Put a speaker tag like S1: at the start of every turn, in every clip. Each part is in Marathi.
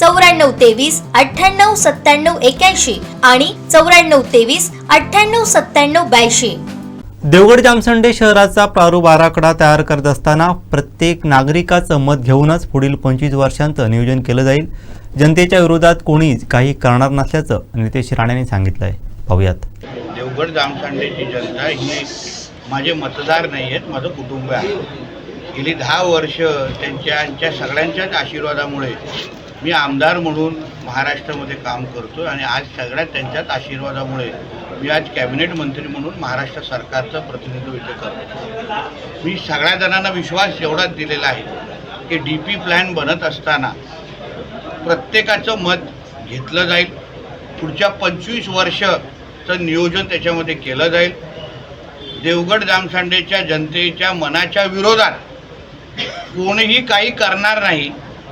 S1: चौऱ्याण्णव तेवीस अठ्ठ्याण्णव सत्त्याण्णव एक्याऐंशी आणि चौऱ्याण्णव तेवीस अठ्ठ्याण्णव सत्त्याण्णव ब्याऐंशी.
S2: देवगड जामसंडे शहराचा प्रारूप आराखडा तयार करत असताना प्रत्येक नागरिकाचं मत घेऊनच पुढील पंचवीस वर्षांचं नियोजन केलं जाईल. जनतेच्या विरोधात कोणीच काही करणार नसल्याचं नितेश राणेंनी सांगितलं आहे पाहूयात.
S3: देवगड जामसांडेची जनता ही माझे मतदार नाही आहेत माझं कुटुंब आहे. गेली दहा वर्ष त्यांच्या सगळ्यांच्याच आशीर्वादामुळे मी आमदार म्हणून महाराष्ट्रामध्ये काम करतो आणि आज सगळ्यात त्यांच्याच आशीर्वादामुळे मी आज कॅबिनेट मंत्री म्हणून महाराष्ट्र सरकारचं प्रतिनिधित्व इथे करतो मी सगळ्या जणांना विश्वास एवढाच दिलेला आहे की डी पी प्लॅन बनत असताना प्रत्येकाचं मत घेतलं जाईल. पुढच्या पंचवीस वर्षचं नियोजन त्याच्यामध्ये केलं जाईल. देवगड जामसांडेच्या जनतेच्या मनाच्या विरोधात कोणीही काही करणार नाही.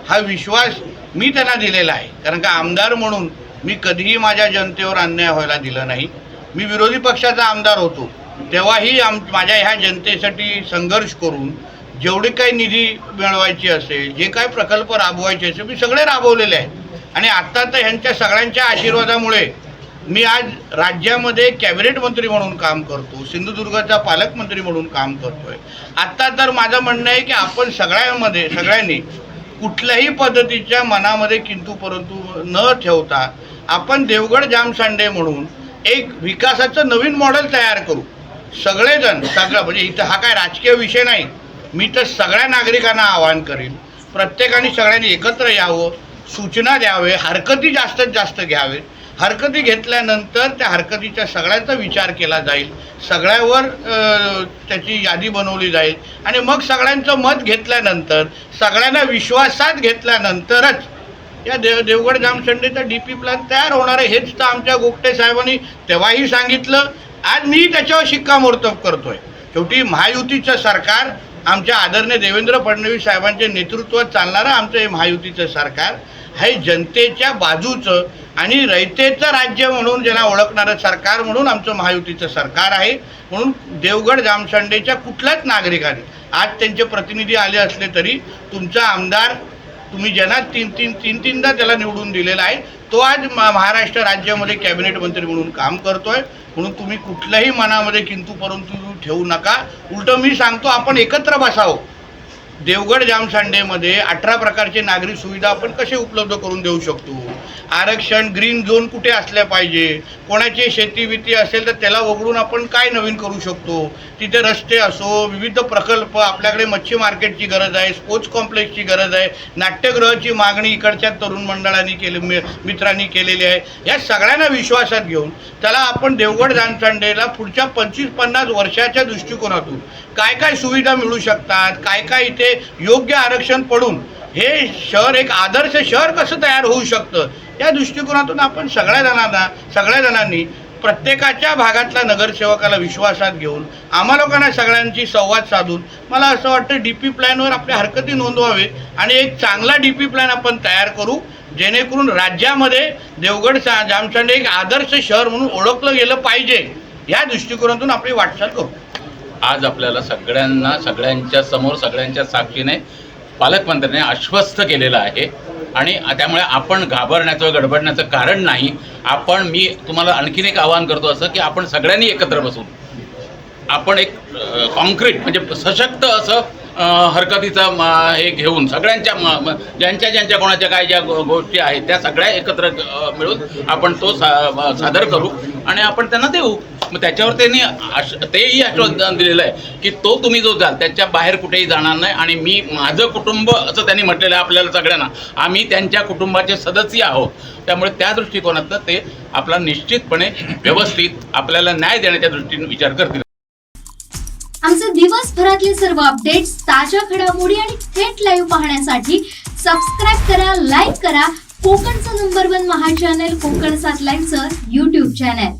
S3: हा विश्वास मी त्यांना दिलेला आहे. कारण का आमदार म्हणून मी कधीही माझ्या जनतेवर अन्याय व्हायला दिला नाही. मी विरोधी पक्षाचा आमदार होतो. तेव्हाही आम माझ्या ह्या जनतेसाठी संघर्ष करून जेवढे काही निधी मिळवायची असेल जे काही प्रकल्प राबवायचे असेल मी सगळे राबवलेले आहेत. आणि आत्ता तर ह्यांच्या सगळ्यांच्या आशीर्वादामुळे मी आज राज्यामध्ये कॅबिनेट मंत्री म्हणून काम करतो सिंधुदुर्गाचा पालकमंत्री म्हणून काम करतोय. आत्ता तर माझं म्हणणं आहे की आपण सगळ्यांमध्ये सगळ्यांनी कुठल्याही पद्धतीच्या मनामध्ये किंतू परंतु न ठेवता आपण देवगड जामसांडे म्हणून एक विकासाचं नवीन मॉडेल तयार करू. सगळेजण सगळं म्हणजे इथं हा काय राजकीय विषय नाही. मी तर सगळ्या नागरिकांना आवाहन करीन प्रत्येकाने सगळ्यांनी एकत्र यावं सूचना द्यावे हरकती जास्तीत जास्त घ्यावे हरकती घेतल्यानंतर त्या हरकतीच्या सगळ्याचा विचार केला जाईल. सगळ्यावर त्याची यादी बनवली जाईल. आणि मग सगळ्यांचं मत घेतल्यानंतर सगळ्यांना विश्वासात घेतल्यानंतरच या देव देवगड जामसंडेचा डी पी प्लॅन तयार होणार आहे हेच तर आमच्या गोगटे साहेबांनी तेव्हाही सांगितलं. आज मी त्याच्यावर शिक्कामोर्तब करतोय. शेवटी महायुतीचं सरकार आमच्या आदरणीय देवेंद्र फडणवीस साहेबांच्या नेतृत्वात चालणारं आमचं हे महायुतीचं सरकार हे जनतेच्या बाजूचं आणि रयतेचं राज्य म्हणून ज्यांना ओळखणारं सरकार म्हणून आमचं महायुतीचं सरकार आहे. म्हणून देवगड जामसंडेच्या कुठल्याच नागरिकाने आज त्यांचे प्रतिनिधी आले असले तरी तुमचा आमदार तुम्ही ज्यांना तीन तीन तीन तीनदा त्याला निवडून दिलेला आहे तो आज म- महाराष्ट्र राज्यामध्ये कॅबिनेट मंत्री म्हणून काम करतोय. म्हणून तुम्ही कुठल्याही मनामध्ये किंतू परंतु ठेवू नका. उलटं मी सांगतो आपण एकत्र बसावं. देवगड जामसांडेमध्ये अठरा प्रकारचे नागरी सुविधा आपण कसे उपलब्ध करून देऊ शकतो? आरक्षण ग्रीन झोन कुठे असल्या पाहिजे? कोणाची शेती विती असेल तर त्याला वगळून आपण काय नवीन करू शकतो? तिथे रस्ते असो विविध प्रकल्प आपल्याकडे मच्छी मार्केटची गरज आहे स्पोर्ट्स कॉम्प्लेक्सची गरज आहे नाट्यगृहाची मागणी इकडच्या तरुण मंडळांनी केले मित्रांनी केलेली आहे. या सगळ्यांना विश्वासात घेऊन त्याला आपण देवगड जामसांडेला पुढच्या पंचवीस पन्नास वर्षाच्या दृष्टिकोनातून काय काय सुविधा मिळू शकतात काय काय इथे योग्य आरक्षण पडून हे शहर एक आदर्श शहर कसं तयार होऊ शकतं? या दृष्टिकोनातून आपण सगळ्या जणांना सगळ्या जणांनी प्रत्येकाच्या भागातल्या नगरसेवकाला विश्वासात घेऊन आम्हा लोकांना सगळ्यांची संवाद साधून मला असं वाटतं डी पी प्लॅनवर आपल्या हरकती नोंदवावे आणि एक चांगला डी पी प्लॅन आपण तयार करू जेणेकरून राज्यामध्ये देवगड सा जामसांडे एक आदर्श शहर म्हणून ओळखलं गेलं पाहिजे. या दृष्टिकोनातून आपली वाटचाल करू.
S4: आज आपल्याला सगळ्यांना सगळ्यांच्या समोर सगळ्यांच्या साक्षीने पालकमंत्र्यांनी आश्वस्त केलेलं आहे. आणि त्यामुळे आपण घाबरण्याचं गडबडण्याचं कारण नाही. आपण मी तुम्हाला आणखीन एक आवाहन करतो असं की आपण सगळ्यांनी एकत्र बसून आपण एक कॉन्क्रीट म्हणजे सशक्त असं हरकतीचा हे घेऊन सगळ्यांच्या म, ज्यांच्या ज्यांच्या कोणाच्या काय ज्या गोष्टी आहेत त्या सगळ्या एकत्र मिळून आपण तो सा सादर करू. आणि आपण त्यांना देऊ. मग त्याच्यावर त्यांनी आश तेही आश्वासन दिलेलं आहे की तो तुम्ही जो जाल त्याच्या बाहेर कुठेही जाणार नाही आणि मी माझं कुटुंब असं त्यांनी म्हटलेलं आहे आपल्याला सगळ्यांना. आम्ही त्यांच्या कुटुंबाचे सदस्य आहोत. त्यामुळे त्या दृष्टिकोनातनं ते आपला निश्चितपणे व्यवस्थित आपल्याला न्याय देण्याच्या दृष्टीने विचार करतील.
S5: आमचे दिवसभरातले सर्व अपडेट्स ताज्या घडामोडी आणि थेट लाईव्ह पाहण्यासाठी सबस्क्राईब करा लाईक करा. कोकणचं नंबर वन महा चॅनल कोकण सात लाईनचं युट्यूब चॅनल